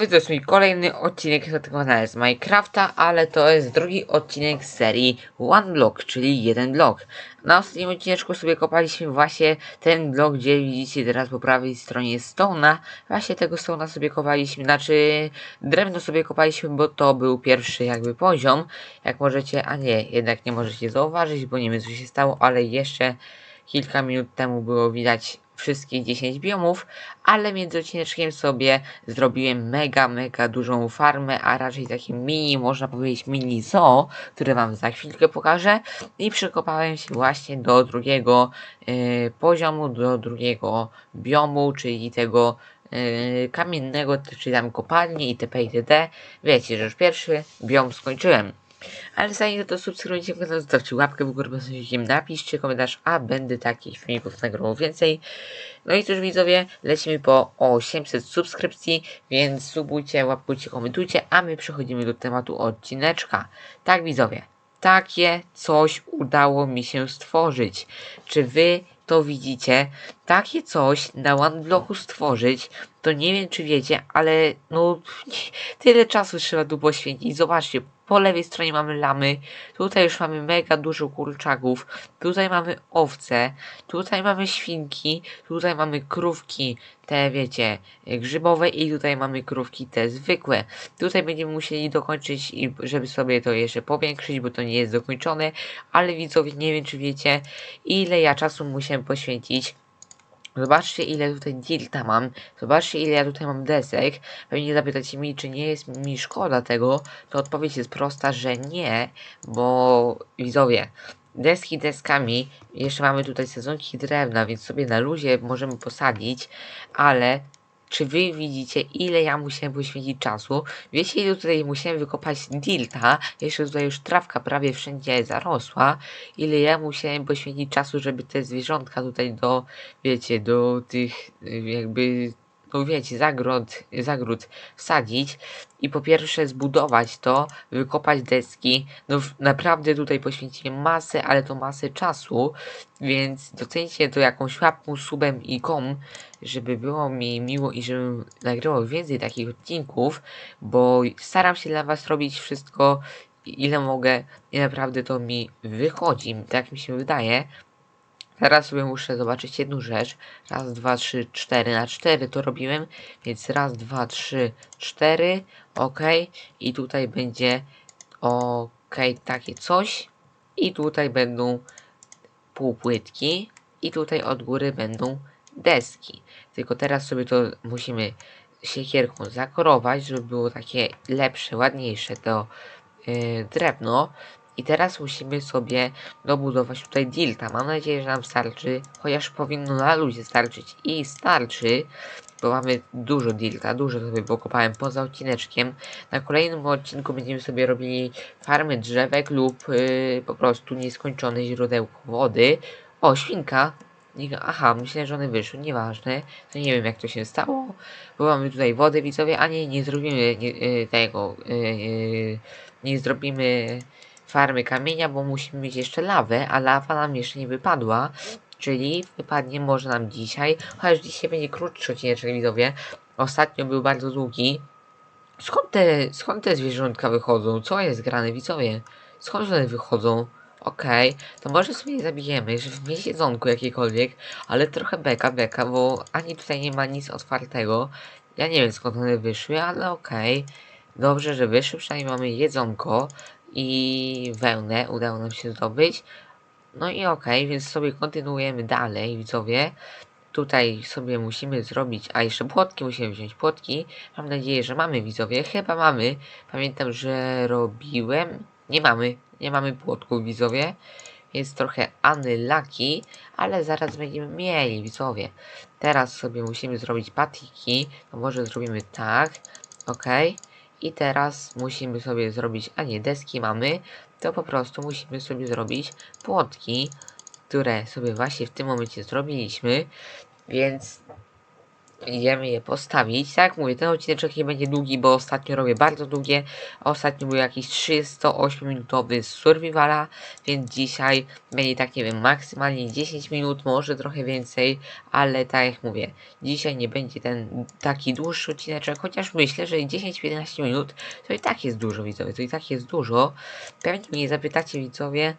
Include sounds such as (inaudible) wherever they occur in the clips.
Jest mój kolejny odcinek tego kanału z Minecrafta, ale to jest drugi odcinek z serii One Block, czyli jeden blok. Na ostatnim odcineczku sobie kopaliśmy właśnie ten blok, gdzie widzicie teraz po prawej stronie Stone'a. Właśnie tego Stone'a sobie kopaliśmy, znaczy drewno sobie kopaliśmy, bo to był pierwszy jakby poziom. Jak możecie, a nie, jednak nie możecie zauważyć, bo nie wiem co się stało, ale jeszcze kilka minut temu było widać wszystkie 10 biomów, ale między odcineczkiem sobie zrobiłem mega, mega dużą farmę, a raczej takie mini, można powiedzieć mini zoo, które wam za chwilkę pokażę i przykopałem się właśnie do drugiego y, poziomu, do drugiego biomu, czyli tego y, kamiennego, czyli tam kopalni itp. itd. Wiecie, że już pierwszy biom skończyłem. Ale zanim to subskrybujcie kanał, zostawcie łapkę w górę, bez napiszcie komentarz, a będę takich filmików nagrywał więcej. No i cóż widzowie, lecimy po 800 subskrypcji, więc subujcie, łapkujcie, komentujcie, a my przechodzimy do tematu odcineczka. Tak widzowie, takie coś udało mi się stworzyć. Czy wy to widzicie? Takie coś na OneBlocku stworzyć, to nie wiem czy wiecie, ale no (laughs) tyle czasu trzeba tu poświęcić. Zobaczcie, po lewej stronie mamy lamy, tutaj już mamy mega dużo kurczaków, tutaj mamy owce, tutaj mamy świnki, tutaj mamy krówki, te wiecie, grzybowe i tutaj mamy krówki te zwykłe. Tutaj będziemy musieli dokończyć, i żeby sobie to jeszcze powiększyć, bo to nie jest dokończone, ale widzowie, nie wiem czy wiecie, ile ja czasu musiałem poświęcić Zobaczcie ile tutaj dilta mam, zobaczcie ile ja tutaj mam desek. Pewnie zapytacie mi, czy nie jest mi szkoda tego, to odpowiedź jest prosta, że nie, bo widzowie, deski deskami, jeszcze mamy tutaj sezonki drewna, więc sobie na luzie możemy posadzić, ale czy wy widzicie, ile ja musiałem poświęcić czasu? Wiecie, ile tutaj musiałem wykopać dilta? Jeszcze tutaj już trawka prawie wszędzie zarosła. Ile ja musiałem poświęcić czasu, żeby te zwierzątka tutaj do, wiecie, do tych jakby, no wiecie, zagród, zagród wsadzić. I po pierwsze zbudować to, wykopać deski. No naprawdę tutaj poświęciłem masę, ale to masę czasu. Więc docencie to jakąś łapką, subem i kom, żeby było mi miło i żebym nagrywał więcej takich odcinków, bo staram się dla was robić wszystko ile mogę i naprawdę to mi wychodzi, tak mi się wydaje. Teraz sobie muszę zobaczyć jedną rzecz. Raz, dwa, trzy, cztery. Na cztery to robiłem, więc raz, dwa, trzy, cztery. Ok. I tutaj będzie ok, takie coś. I tutaj będą półpłytki. I tutaj od góry będą deski. Tylko teraz sobie to musimy siekierką zakorować, żeby było takie lepsze, ładniejsze to yy, drewno. I teraz musimy sobie dobudować tutaj dilta. Mam nadzieję, że nam starczy, chociaż powinno na luzie starczyć i starczy, bo mamy dużo dilta, dużo sobie pokopałem poza odcineczkiem. Na kolejnym odcinku będziemy sobie robili farmy drzewek lub yy, po prostu nieskończone źródełko wody. O, świnka! Aha, myślę, że one wyszły, nieważne. To nie wiem jak to się stało, bo mamy tutaj wodę widzowie, a nie, nie zrobimy nie, yy, tego, yy, nie zrobimy farmy kamienia, bo musimy mieć jeszcze lawę, a lawa nam jeszcze nie wypadła. Czyli wypadnie może nam dzisiaj, chociaż dzisiaj będzie krótszy odcinek widzowie. Ostatnio był bardzo długi. Skąd te, skąd te zwierzątka wychodzą? Co jest grane widzowie? Skąd one wychodzą? Okej, to może sobie je zabijemy, żeby mieć jedzonko jakiekolwiek, ale trochę beka, beka, bo ani tutaj nie ma nic otwartego. Ja nie wiem skąd one wyszły, ale okej. Dobrze, że wyszły, przynajmniej mamy jedzonko i wełnę udało nam się zdobyć. No i okej, więc sobie kontynuujemy dalej, widzowie. Tutaj sobie musimy zrobić, a jeszcze płotki musimy wziąć płotki. Mam nadzieję, że mamy widzowie. Chyba mamy. Pamiętam, że robiłem. Nie mamy, nie mamy płotków widzowie. Jest trochę unlucky, ale zaraz będziemy mieli widzowie. Teraz sobie musimy zrobić patiki. To może zrobimy tak. Ok. I teraz musimy sobie zrobić, a nie deski mamy, to po prostu musimy sobie zrobić płotki, które sobie właśnie w tym momencie zrobiliśmy. Więc idziemy je postawić. Tak jak mówię, ten odcinek nie będzie długi, bo ostatnio robię bardzo długie. Ostatnio był jakiś 308-minutowy z Survivala, więc dzisiaj będzie tak, nie wiem, maksymalnie 10 minut, może trochę więcej, ale tak jak mówię, dzisiaj nie będzie ten taki dłuższy odcineczek, chociaż myślę, że 10-15 minut to i tak jest dużo, widzowie, to i tak jest dużo. Pewnie mnie zapytacie, widzowie,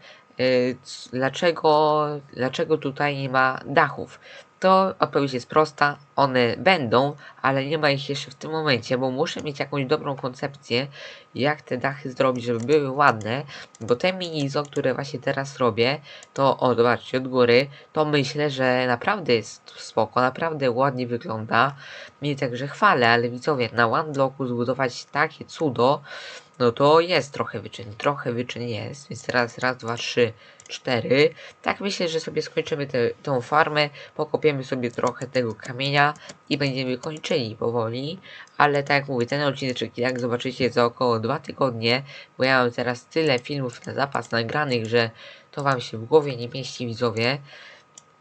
dlaczego, dlaczego tutaj nie ma dachów. To odpowiedź jest prosta, one będą, ale nie ma ich jeszcze w tym momencie, bo muszę mieć jakąś dobrą koncepcję, jak te dachy zrobić, żeby były ładne, bo te minizo, które właśnie teraz robię, to o, zobaczcie, od góry, to myślę, że naprawdę jest spoko, naprawdę ładnie wygląda. Mnie także chwalę, ale widzowie, na one bloku zbudować takie cudo, no to jest trochę wyczyn, trochę wyczyn jest, więc teraz raz, dwa, trzy, cztery. Tak myślę, że sobie skończymy tę tą farmę, pokopiemy sobie trochę tego kamienia i będziemy kończyli powoli, ale tak jak mówię, ten odcinek, jak zobaczycie za około dwa tygodnie, bo ja mam teraz tyle filmów na zapas nagranych, że to wam się w głowie nie mieści widzowie.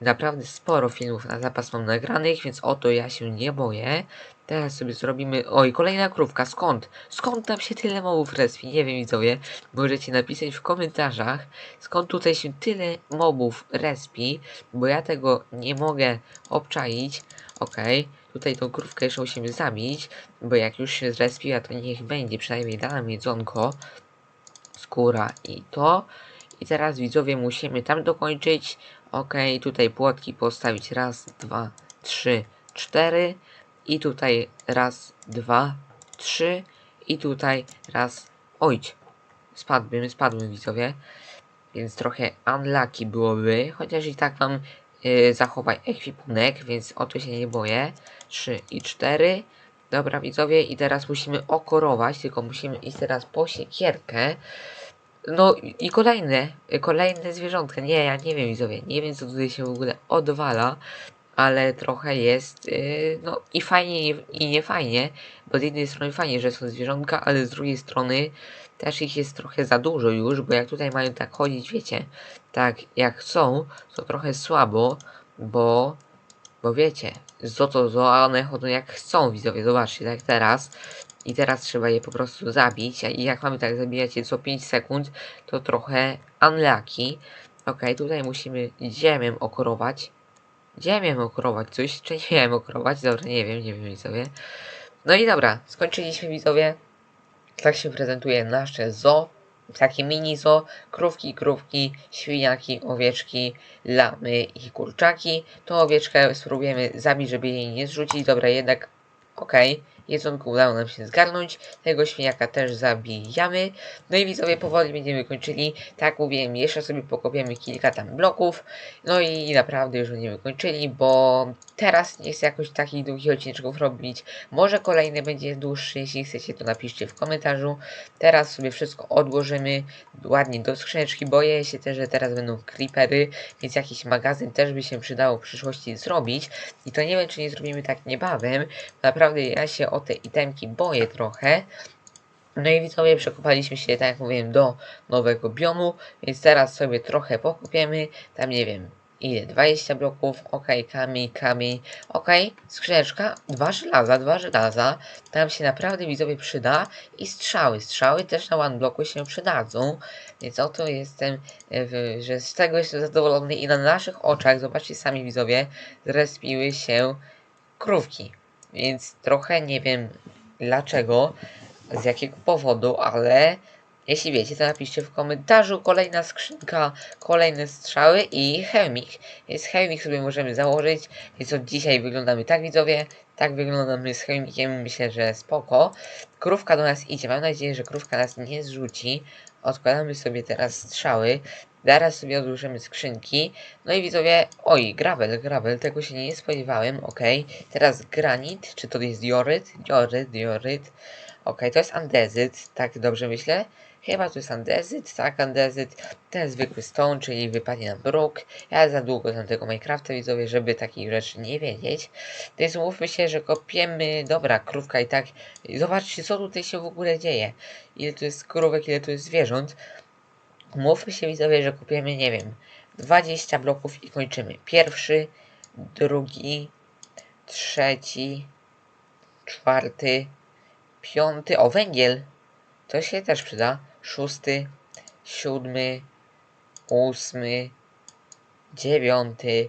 Naprawdę sporo filmów na zapas mam nagranych, więc o to ja się nie boję. Teraz sobie zrobimy... Oj, kolejna krówka, skąd? Skąd tam się tyle mobów respi? Nie wiem widzowie. Możecie napisać w komentarzach, skąd tutaj się tyle mobów respi, bo ja tego nie mogę obczaić. Okej, tutaj tą krówkę jeszcze musimy zabić, bo jak już się zrespiła, to niech będzie, przynajmniej da nam jedzonko. Skóra i to. I teraz widzowie musimy tam dokończyć. Okej, tutaj płotki postawić raz, dwa, trzy, cztery. I tutaj raz, dwa, trzy. I tutaj raz. Ojć. Spadłbym, spadłem widzowie. Więc trochę unlucky byłoby. Chociaż i tak mam yy, zachować ekwipunek, więc o to się nie boję. Trzy i cztery. Dobra widzowie i teraz musimy okorować, tylko musimy iść teraz po siekierkę. No i kolejne, y, kolejne zwierzątka. Nie, ja nie wiem widzowie, nie wiem co tutaj się w ogóle odwala, ale trochę jest, yy, no i fajnie i- nie fajnie, bo z jednej strony fajnie, że są zwierzątka, ale z drugiej strony też ich jest trochę za dużo już, bo jak tutaj mają tak chodzić, wiecie, tak jak chcą, to trochę słabo, bo, bo wiecie, zo to zo, a one chodzą jak chcą widzowie, zobaczcie, tak teraz. I teraz trzeba je po prostu zabić, i jak mamy tak zabijać je co 5 sekund, to trochę unlucky. Ok, tutaj musimy ziemię okorować. Ziemię okorować, coś, czy nie wiem okorować, dobra, nie wiem, nie wiem widzowie. No i dobra, skończyliśmy widzowie. Tak się prezentuje nasze zoo. Takie mini zoo, krówki, krówki, świniaki, owieczki, lamy i kurczaki. Tą owieczkę spróbujemy zabić, żeby jej nie zrzucić. Dobra, jednak okej. Jedzonko udało nam się zgarnąć. Tego świniaka też zabijamy. No i widzowie, powoli będziemy kończyli. Tak mówiłem, jeszcze sobie pokopiemy kilka tam bloków. No i naprawdę już będziemy kończyli, bo teraz nie chcę jakoś takich długich odcinków robić. Może kolejny będzie dłuższy, jeśli chcecie to napiszcie w komentarzu. Teraz sobie wszystko odłożymy ładnie do skrzyneczki. Boję się też, że teraz będą creepery, więc jakiś magazyn też by się przydało w przyszłości zrobić. I to nie wiem, czy nie zrobimy tak niebawem. Naprawdę ja się te itemki boję trochę. No i widzowie, przekopaliśmy się, tak jak mówiłem, do nowego biomu, więc teraz sobie trochę pokopiemy, tam nie wiem, ile, 20 bloków, ok, kamień, kamień, ok, skrzyneczka, dwa żelaza, dwa żelaza, tam się naprawdę widzowie przyda. I strzały, strzały też na one bloku się przydadzą, więc oto jestem, e, że z tego jestem zadowolony i na naszych oczach, zobaczcie sami widzowie, zrespiły się krówki, więc trochę nie wiem dlaczego, z jakiego powodu, ale jeśli wiecie, to napiszcie w komentarzu. Kolejna skrzynka, kolejne strzały i chemik. Więc chemik sobie możemy założyć. Więc od dzisiaj wyglądamy tak, widzowie. Tak wyglądamy z chemikiem. Myślę, że spoko. Krówka do nas idzie. Mam nadzieję, że krówka nas nie zrzuci. Odkładamy sobie teraz strzały. Zaraz sobie odłożymy skrzynki. No i widzowie, oj, gravel, gravel, tego się nie spodziewałem, ok. Teraz granit, czy to jest dioryt? Dioryt, dioryt. Ok, to jest andezyt, tak dobrze myślę? Chyba to jest andezyt, tak, andezyt. Ten zwykły stone, czyli wypadnie nam bruk. Ja za długo znam tego Minecrafta, widzowie, żeby takich rzeczy nie wiedzieć. Więc mówmy się, że kopiemy... Dobra, krówka i tak... Zobaczcie, co tutaj się w ogóle dzieje. Ile tu jest krówek, ile tu jest zwierząt. Mówmy się, widzowie, że kopiemy, nie wiem, 20 bloków i kończymy. Pierwszy, drugi, trzeci, czwarty, piąty, o węgiel, to się też przyda, szósty, siódmy, ósmy, dziewiąty,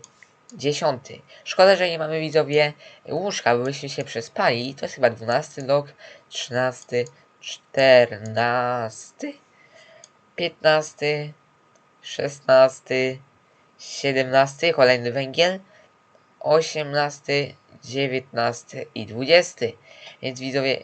dziesiąty. Szkoda, że nie mamy widzowie łóżka, bo byśmy się przespali. To jest chyba dwunasty blok, trzynasty, czternasty, piętnasty, szesnasty, siedemnasty, kolejny węgiel, osiemnasty, dziewiętnasty i dwudziesty. Więc widzowie,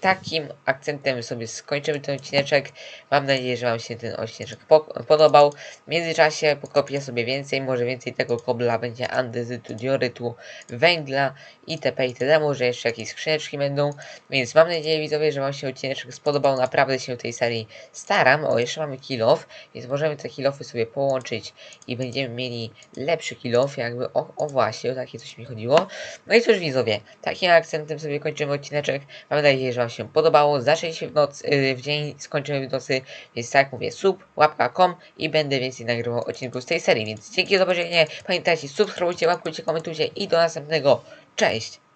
takim akcentem sobie skończymy ten odcineczek. Mam nadzieję, że Wam się ten odcineczek po podobał. W międzyczasie pokopię sobie więcej, może więcej tego kobla będzie andezytu, diorytu, węgla itp. itd. Może jeszcze jakieś skrzyneczki będą. Więc mam nadzieję widzowie, że Wam się odcineczek spodobał. Naprawdę się tej serii staram. O, jeszcze mamy kilof, więc możemy te kilofy sobie połączyć i będziemy mieli lepszy kilof, jakby o, o właśnie, o takie coś mi chodziło. No i cóż widzowie, takim akcentem sobie kończymy odcineczek. Mam nadzieję, że Wam się podobało. Zaczęliśmy w noc, yy, w dzień, skończymy w nocy, więc tak mówię, sub, łapka, kom i będę więcej nagrywał odcinków z tej serii. Więc dzięki za zobaczenie. Pamiętajcie, subskrybujcie, łapkujcie, komentujcie i do następnego. Cześć!